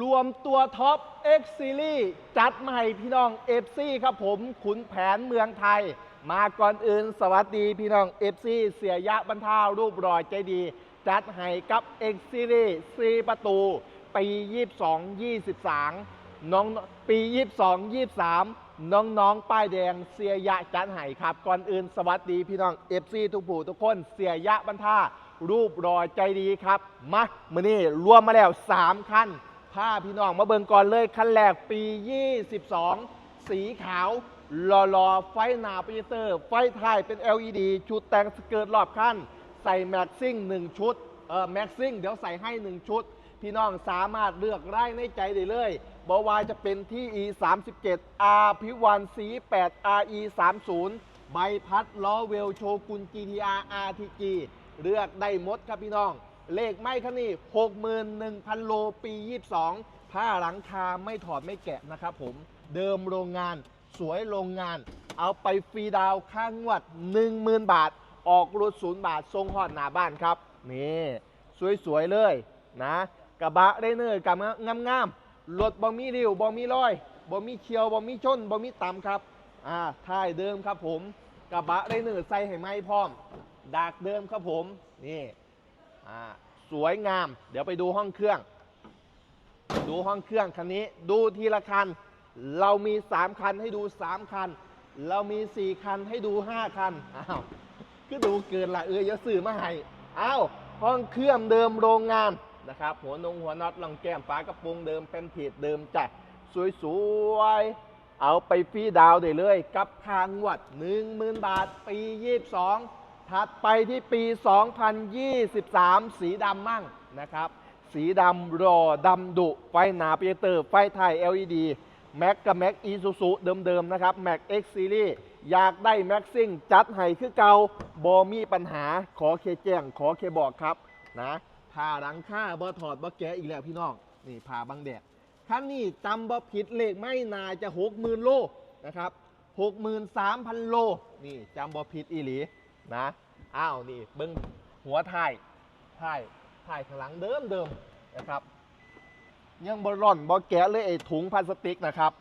รวมตัวท็อป X Series จัดมาให้พี่น้อง FC ครับผมขุนแผนเมืองไทย มาก่อนอื่นสวัสดีพี่น้อง FC เสียยะบรรเทารูปรอยใจดี จัดให้กับ X Series 4ประตู ปี 22 23 น้องปี 22 23 น้องๆ ป้ายแดงเสียยะจัดให้ครับ ก่อนอื่นสวัสดีพี่น้อง FC ทุกผู้ทุกคนเสียยะบรรทารูปรอยใจดีครับมามือนี้รวมมาแล้ว3คัน พาพี่น้องมาเบิงก่อนเลยคันแรกปี 22 สีขาวรอรอไฟหนาโปรเจคเตอร์ ไฟท้ายเป็น LED ชุดแต่งสเกิร์ตรอบคันใส่แม็กซิ่ง 1 ชุดเอ่อแม็กซิ่งเดี๋ยวใส่ให้ 1 ชุด พี่น้องสามารถเลือกได้ในใจได้เลยบอวายจะเป็นที่ E 3 7 R พิวันสี8 RE 3 0ใบพัดล้อเวลโชกุน GTR RTG เลือกได้หมดครับพี่น้อง เลขไม่คันนี้61,000 โลปี 22 ผ้าหลังคาไม่ถอดไม่แกะนะครับผมเดิมโรงงาน สวยโรงงาน เอาไปฟรีดาวค่างวด 10,000 บาท ออกรถศูนย์บาททรงหอดหน้าบ้านครับ นี่สวยๆเลยนะกระบะได้เนอร์กับงามๆรถบ่มีริ้วบ่มีรอยบ่มีเขียวบ่มีชนบ่มีต่ำครับอ่าท้ายเดิมครับผมกระบะได้เนอร์ใส่ให้ไหมพร้อมดากเดิมครับผมนี่ สวยงาม เดี๋ยวไปดูห้องเครื่อง ดูห้องเครื่องคันนี้ ดูทีละคัน เรามี 3 คันให้ดู 3 คัน เรามี 4 คันให้ดู 5 คัน อ้าว ก็ดูเกินละเอออย่าสื่อมาให้ อ้าว ห้องเครื่องเดิมโรงงานนะครับ หัวนงหัวน็อตลองแก้มฝากระโปรงเดิมเป็นเพจเดิมจ้ะสวยๆ เอาไปฟรีดาวได้เลย กับทางงวด10,000 บาท ปี 22 ถัดไปที่ปี 2023 สีดำมั่งนะครับ สีดำรอดำดุไฟหนาเปียเตอร์ ไฟไทย LED แม็กกับแม็กอีซูซูเดิมๆนะครับแม็ก X Series อยากได้แม็กซิ่งจัดให้คือเกาบอมีปัญหาขอเคแจ้งขอเคบอกครับนะผ่าหลังค่าบอถอดบอแกะอีกแล้วพี่น้อง นี่ผ่าบังแดดคันนี้จำบอผิดเลขไม่นาจะหกหมื่นโลนะครับหกหมื่นสามพันโล นี่จำบอผิดอีหลี นะอ้าวนี่เบิ้งหัวท้ายท้ายท้ายข้างหลังเดิมเดิมๆนะครับ ยังบอร่อนบอแกะเลยไอ้ถุงพลาสติกนะครับ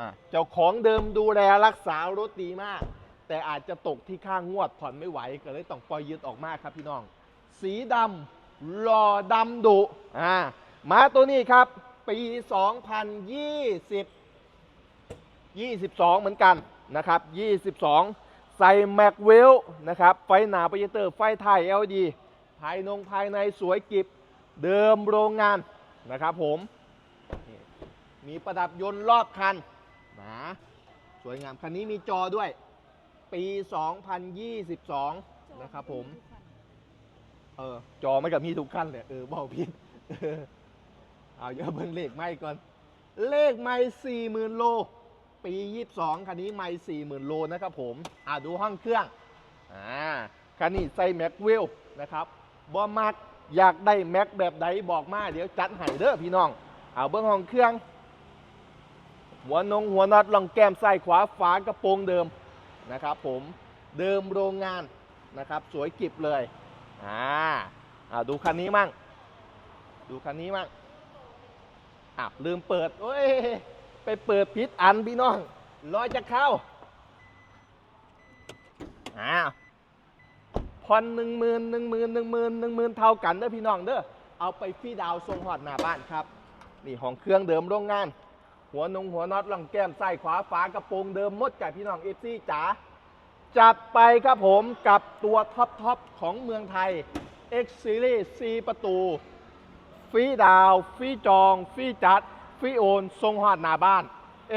อะเจ้าของเดิมดูแลรักษารถดีมาก แต่อาจจะตกที่ข้างงวดผ่อนไม่ไหวก็เลยต้องปล่อยยืดออกมาครับพี่น้อง สีดำหล่อดำดุอ่ามาตัวนี้ครับ ปี 2020 22 เหมือนกันนะครับ 22 ใส่แม็กเวลนะครับไฟหนาโปรเจคเตอร์ไฟไทย LED ภายนงภายในสวยกิบเดิมโรงงานนะครับผม มีประดับยนต์รอบคันนะสวยงามคันนี้มีจอด้วย ปี 2022 นะครับผมเออจอไม่กับมีทุกขั้นเลยเออบอกพี่เอาเดี๋ยวเบิ่งเลขไม่ก่อน เลขไม่สี่หมื่นโล ปี 22 คันนี้ไม่สี่หมื่นโลนะครับผม อ่าดูห้องเครื่อง อ่า คันนี้ใส่แม็กเวลนะครับบอมักอยากได้แม็กแบบใดบอกมา เดี๋ยวจัดให้เด้อพี่น้อง เอาเบื้องห้องเครื่อง หัวนงหัวน็อตลองแก้มซ้ายขวาฝากระโปรงเดิมนะครับผมเดิมโรงงานนะครับ สวยกิบเลย อ่าอ่าดูคันนี้มั่ง ดูคันนี้มั่งอะลืมเปิด โอ้ย ไปเปิดพิษอันพี่น้องรอยจะเข้าอ้าวผ่อนหนึ่งหมื่นหนึ่งหมื่นหนึ่งหมื่นหนึ่งหมื่นเท่ากันเด้อพี่น้องเด้อเอาไปฟรีดาวน์ส่งหอดหน้าบ้านครับ นี่ของเครื่องเดิมโรงงาน หัวนงหัวน็อตลองแก้มซ้ขวาฝากระโปรงเดิมมดกับพี่น้องเอฟซีจ๋าจัดไปครับผมกับตัวท็อปทอปของเมืองไทย X Series 4 ประตู ฟรีดาว ฟรีจอง ฟรีจัด ฟรีโอนทรงหอดหน้าบ้าน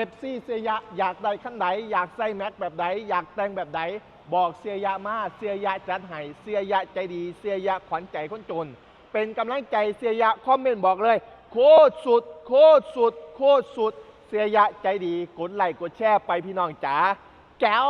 FC เสียยะอยากได้ขั้นใดอยากใส่แม็กแบบใดอยากแต่งแบบใดบอกเสียยะมาเสียยะจัดให้เสียยะใจดี เสียยะขวัญใจคนจน เป็นกำลังใจเสียยะคอมเมนต์บอกเลย โคตรสุด โคตรสุด โคตรสุด เสียยะใจดีกดไลค์กดแชร์ไปพี่น้องจ๋าแก้ว